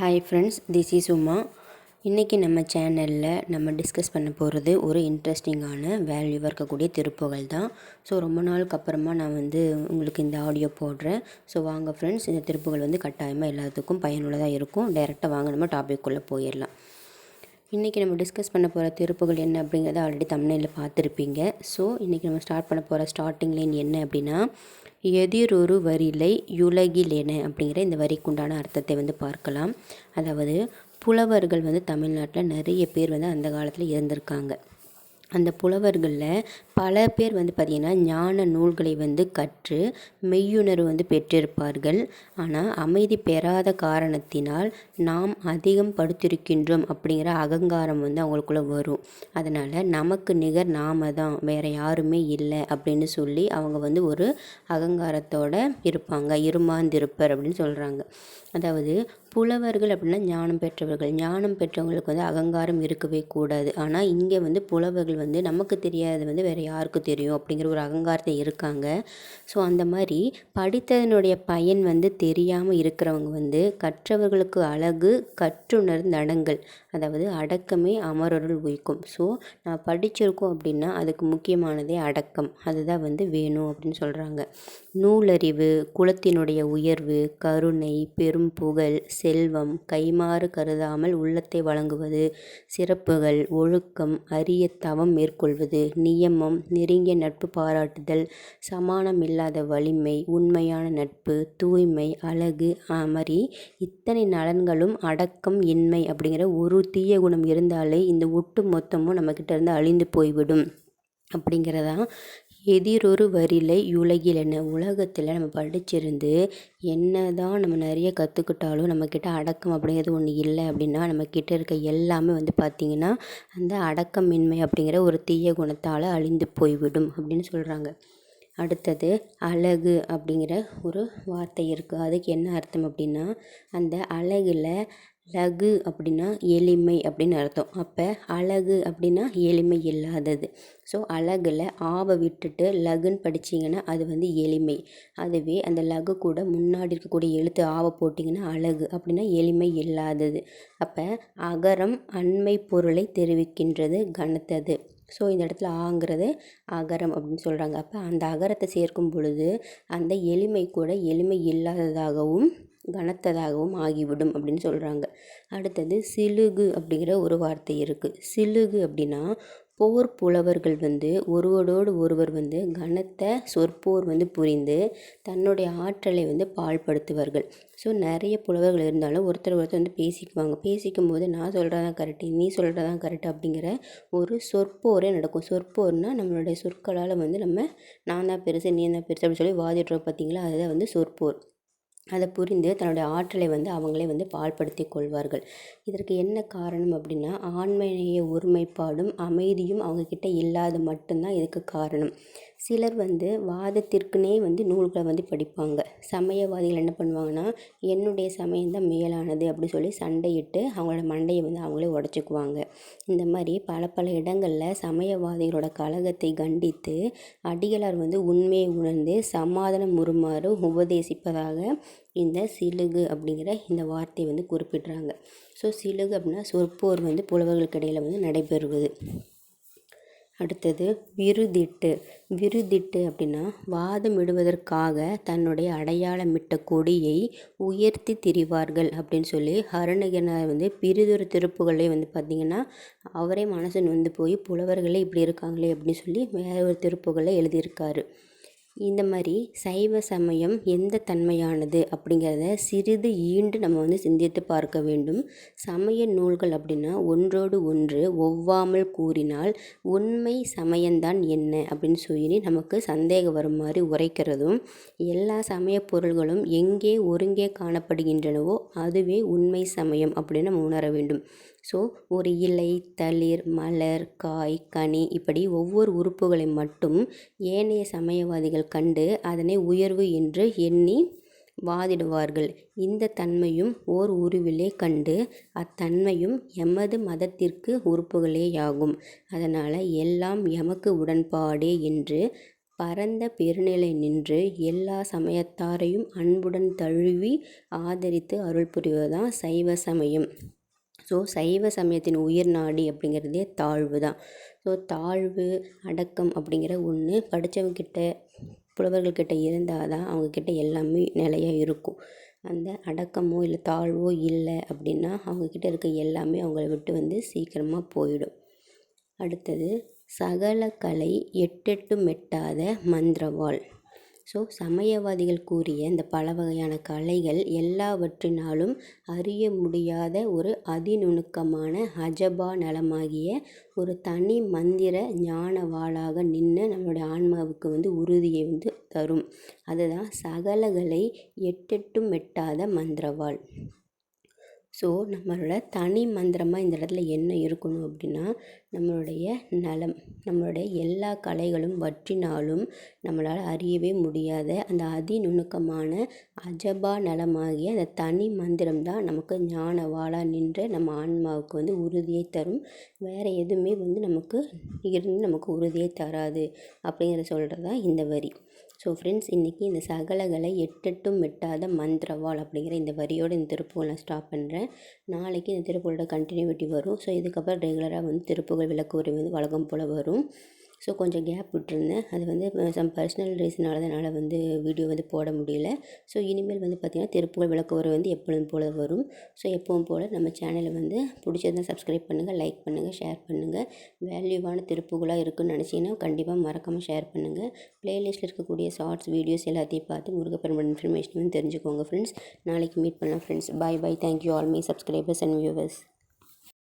Hi friends this is Uma இன்றைக்கி நம்ம சேனலில் நம்ம டிஸ்கஸ் பண்ண போகிறது ஒரு இன்ட்ரெஸ்டிங்கான வேல்யூவாக இருக்கக்கூடிய திருப்புகள் தான். ஸோ ரொம்ப நாளுக்கு அப்புறமா நான் வந்து உங்களுக்கு இந்த ஆடியோ போடுறேன். ஸோ வாங்க ஃப்ரெண்ட்ஸ் இந்த திருப்புகள் வந்து கட்டாயமாக எல்லாத்துக்கும் பயனுள்ளதாக இருக்கும். டைரெக்டாக வாங்க நம்ம டாபிக்குள்ளே போயிடலாம் இன்றைக்கி நம்ம டிஸ்கஸ் பண்ண போகிற திருப்புகள் என்ன அப்படிங்கிறத ஆல்ரெடி தமிழில் பார்த்துருப்பீங்க. ஸோ இன்றைக்கி நம்ம ஸ்டார்ட் பண்ண போகிற ஸ்டார்டிங் லைன் என்ன அப்படின்னா எதிரொரு வரிலை யுலகிலேன அப்படிங்கிற இந்த வரிக்குண்டான அர்த்தத்தை வந்து பார்க்கலாம். அதாவது புலவர்கள் வந்து தமிழ்நாட்டில் நிறைய பேர் வந்து அந்த காலத்தில் இருந்திருக்காங்க அந்த புலவர்களில் பல பேர் வந்து பார்த்திங்கன்னா ஞான நூல்களை வந்து கற்று மெய்யுணர்வு வந்து பெற்றிருப்பார்கள். ஆனால் அமைதி பெறாத காரணத்தினால் நாம் அதிகம் படுத்திருக்கின்றோம் அப்படிங்கிற அகங்காரம் வந்து அவங்களுக்குள்ளே வரும். அதனால் நமக்கு நிகர் நாம தான் வேறு யாருமே இல்லை அப்படின்னு சொல்லி அவங்க வந்து ஒரு அகங்காரத்தோடு இருப்பாங்க. இருமாந்திருப்பர் அப்படின்னு சொல்கிறாங்க அதாவது புலவர்கள் அப்படின்னா ஞானம் பெற்றவர்கள். ஞானம் பெற்றவங்களுக்கு வந்து அகங்காரம் இருக்கவே கூடாது. ஆனால் இங்கே வந்து புலவர்கள் வந்து நமக்கு தெரியாது வந்து வேறு யாருக்கு தெரியும் அப்படிங்கிற ஒரு அகங்காரத்தை இருக்காங்க. ஸோ அந்த மாதிரி படித்ததனுடைய பயன் வந்து தெரியாமல் இருக்கிறவங்க வந்து கற்றவர்களுக்கு அழகு கற்றுணர் நடங்கள் அதாவது அடக்கமே அமரருள் உயிக்கும் ஸோ நான் படிச்சிருக்கோம் அப்படின்னா அதுக்கு முக்கியமானதே அடக்கம். அதுதான் வந்து வேணும் அப்படின்னு சொல்கிறாங்க நூலறிவு குலத்தினுடைய உயர்வு கருணை பெரும் புகழ் செல்வம் கைமாறு கருதாமல் உள்ளத்தை வழங்குவது சிறப்புகள் ஒழுக்கம் அரிய தவம் மேற்கொள்வது நியமம் நெருங்கிய நட்பு பாராட்டுதல் சமானமில்லாத வலிமை உண்மையான நட்பு தூய்மை அழகு அமரி இத்தனை நலன்களும் அடக்கம் இன்மை அப்படிங்கிற ஒரு தீய குணம் இருந்தாலே இந்த ஒட்டு மொத்தமும் நம்மக்கிட்ட இருந்து அழிந்து போய்விடும் அப்படிங்கிறதான் எதிரொரு வரிலை உலகிலென உலகத்தில் நம்ம படிச்சிருந்து என்ன தான் நம்ம நிறைய கற்றுக்கிட்டாலும் நம்மக்கிட்ட அடக்கம் அப்படிங்கிறது ஒன்று இல்லை அப்படின்னா நம்மக்கிட்ட இருக்க எல்லாமே வந்து பார்த்திங்கன்னா அந்த அடக்கமின்மை அப்படிங்கிற ஒரு தீய குணத்தால் அழிந்து போய்விடும் அப்படின்னு சொல்கிறாங்க அடுத்தது அழகு அப்படிங்கிற ஒரு வார்த்தை இருக்குது அதுக்கு என்ன அர்த்தம் அப்படின்னா அந்த அழகில் லகு அப்படின்னா எளிமை அப்படின்னு அர்த்தம். அப்போ அழகு அப்படின்னா எளிமை இல்லாதது. ஸோ அழகில் ஆவை விட்டுட்டு லகுன்னு படிச்சிங்கன்னா அது வந்து எளிமை. அதுவே அந்த லகு கூட முன்னாடி இருக்கக்கூடிய எழுத்து ஆவை போட்டிங்கன்னா அழகு அப்படின்னா எளிமை இல்லாதது. அப்போ அகரம் அண்மை பொருளை தெரிவிக்கின்றது கனத்தது. ஸோ இந்த இடத்துல ஆங்கிறது அகரம் அப்படின்னு சொல்கிறாங்க அப்போ அந்த அகரத்தை சேர்க்கும் பொழுது அந்த எளிமை கூட எளிமை இல்லாததாகவும் கனத்ததாகவும் ஆகிவிடும் அப்படின்னு சொல்கிறாங்க அடுத்தது சிலுகு அப்படிங்கிற ஒரு வார்த்தை இருக்குது சிலுகு அப்படின்னா போர் புலவர்கள் வந்து ஒருவரோடு ஒருவர் வந்து கனத்த சொற்போர் வந்து புரிந்து தன்னுடைய ஆற்றலை வந்து பாழ்படுத்துவார்கள். ஸோ நிறைய புலவர்கள் இருந்தாலும் ஒருத்தர் ஒருத்தர் வந்து பேசிக்குவாங்க. பேசிக்கும் போது நான் சொல்கிறதான் கரெக்டு நீ சொல்கிறதான் கரெக்டு அப்படிங்கிற ஒரு சொற்போரே நடக்கும். சொற்போர்னால் நம்மளுடைய சொற்களால் வந்து நம்ம நான் தான் பெருசு நீ தான் பெருசு அப்படின்னு சொல்லி வாதிடுறோம் பார்த்தீங்களா அதுதான் வந்து சொற்போர். அதை புரிந்து தன்னுடைய ஆற்றலை வந்து அவங்களே வந்து பாழ்படுத்தி கொள்வார்கள். இதற்கு என்ன காரணம் அப்படின்னா ஆண்மைய ஒருமைப்பாடும் அமைதியும் அவங்கக்கிட்ட இல்லாத மட்டும்தான் இதுக்கு காரணம். சிலர் வந்து வாதத்திற்குனே வந்து நூல்களை வந்து படிப்பாங்க. சமயவாதிகள் என்ன பண்ணுவாங்கன்னா என்னுடைய சமயம் தான் மேலானது அப்படி சொல்லி சண்டையிட்டு அவங்களோட மண்டையை வந்து அவங்களே உடச்சிக்குவாங்க. இந்த மாதிரி பல பல இடங்களில் சமயவாதிகளோட கழகத்தை கண்டித்து அடிகளார் வந்து உண்மையை உணர்ந்து சமாதானம் உருமாறு உபதேசிப்பதாக இந்த சிலுகு அப்படிங்கிற இந்த வார்த்தையை வந்து குறிப்பிட்றாங்க. ஸோ சிலுகு அப்படின்னா சொற்போர் வந்து புலவர்களுக்கு இடையில் வந்து நடைபெறுவது. அடுத்தது விருதிட்டு. விருதிட்டு அப்படின்னா வாதமிடுவதற்காக தன்னுடைய அடையாளமிட்ட கொடியை உயர்த்தி திரிவார்கள் அப்படின்னு சொல்லி அருணகிரிநாதர் வந்து பிரிதொரு திருப்புகளே வந்து பார்த்திங்கன்னா அவரே மனசு நொந்து போய் புலவர்களே இப்படி இருக்காங்களே அப்படின்னு சொல்லி வேற ஒரு திருப்புகளை எழுதியிருக்காரு. இந்த மாதிரி சைவ சமயம் எந்த தன்மையானது அப்படிங்கிறத சிறிது ஈண்டு நம்ம வந்து சிந்தித்து பார்க்க வேண்டும். சமய நூல்கள் அப்படின்னா ஒன்றோடு ஒன்று ஒவ்வாமல் கூறினால் உண்மை சமயம்தான் என்ன அப்படின்னு சொல்லி நமக்கு சந்தேகம் வரும் மாதிரி உரைக்கிறதும் எல்லா சமய பொருள்களும் எங்கே ஒருங்கே காணப்படுகின்றனவோ அதுவே உண்மை சமயம் அப்படின்னு நம்ம உணர வேண்டும். ஸோ ஒரு இலை தளிர் மலர் காய் கனி இப்படி ஒவ்வொரு உறுப்புகளை மட்டும் ஏனைய சமயவாதிகள் கண்டு அதனை உயர்வு என்று எண்ணி வாதிடுவார்கள். இந்த தன்மையும் ஓர் உருவிலே கண்டு அத்தன்மையும் எமது மதத்திற்கு உறுப்புகளேயாகும். அதனால் எல்லாம் எமக்கு உடன்பாடே என்று பரந்த பெருநிலை நின்று எல்லா சமயத்தாரையும் அன்புடன் தழுவி ஆதரித்து அருள் புரிவதுதான் சைவ சமயம். ஸோ சைவ சமயத்தின் உயிர் நாடி அப்படிங்கிறதே தாழ்வு தான். ஸோ தாழ்வு அடக்கம் அப்படிங்கிற ஒன்று படித்தவங்கிட்ட புலவர்கள்கிட்ட இருந்தால் தான் அவங்கக்கிட்ட எல்லாமே நிலையாக இருக்கும். அந்த அடக்கமோ இல்லை தாழ்வோ இல்லை அப்படின்னா அவங்கக்கிட்ட இருக்க எல்லாமே அவங்கள விட்டு வந்து சீக்கிரமாக போயிடும். அடுத்தது சகல கலை எட்டெட்டு மெட்டாத மந்திரவாள். ஸோ சமயவாதிகள் கூறிய இந்த பல வகையான கலைகள் எல்லாவற்றினாலும் அறிய முடியாத ஒரு அதிநுணுக்கமான அஜபா நலமாகிய ஒரு தனி மந்திர ஞான வாளாக நின்று நம்மளுடைய ஆன்மாவுக்கு வந்து உறுதியை வந்து தரும். அதுதான் சகலகளை எட்டெட்டும் எட்டாத மந்திரவாள். ஸோ நம்மளோட தனி மந்திரமாக இந்த இடத்துல என்ன இருக்கணும் அப்படின்னா நம்மளுடைய நலம் நம்மளுடைய எல்லா கலைகளும் வற்றினாலும் நம்மளால் அறியவே முடியாத அந்த அதிநுணுக்கமான அஜபா நலமாகிய அந்த தனி மந்திரம் தான் நமக்கு ஞான வாழா நின்று நம்ம ஆன்மாவுக்கு வந்து உறுதியை தரும். வேறு எதுவுமே வந்து நமக்கு இருந்து நமக்கு உறுதியை தராது அப்படிங்கிற சொல்கிறது தான் இந்த வரி. ஸோ ஃப்ரெண்ட்ஸ் இன்றைக்கி இந்த சகலகளை எட்டெட்டும் மெட்டாத மந்திரவாள் அப்படிங்கிற இந்த வரியோடு இந்த திருப்புகள் நான் ஸ்டாப் பண்ணுறேன் நாளைக்கு இந்த திருப்புகளோட கண்டினியூட்டி வரும். ஸோ இதுக்கப்புறம் ரெகுலராக வந்து திருப்புகள் விளக்கு வந்து வழக்கம் போல் வரும். ஸோ கொஞ்சம் கேப் விட்டுருந்தேன். அது வந்து சம் பர்சனல் ரீசனால் தான் வந்து வீடியோ வந்து போட முடியல. ஸோ இனிமேல் வந்து பார்த்திங்கன்னா திருப்புகழ் விளக்கு உரை வந்து எப்பொழுதும் போல் வரும். ஸோ எப்பவும் போல் நம்ம சேனலை வந்து பிடிச்சதான் சப்ஸ்கிரைப் பண்ணுங்கள் லைக் பண்ணுங்கள் ஷேர் பண்ணுங்கள் வேல்யூவான திருப்புகளாக இருக்குன்னு நினச்சிங்கன்னா கண்டிப்பாக மறக்காமல் ஷேர் பண்ணுங்கள் ப்ளேலிஸ்ட்டில் இருக்கக்கூடிய ஷார்ட்ஸ் வீடியோஸ் எல்லாத்தையும் பார்த்து முருகப்பெருமாள் இன்ஃபர்மேஷன் வந்து தெரிஞ்சுக்கோங்க ஃப்ரெண்ட்ஸ் நாளைக்கு மீட் பண்ணலாம் friends bye bye thank you all my subscribers and viewers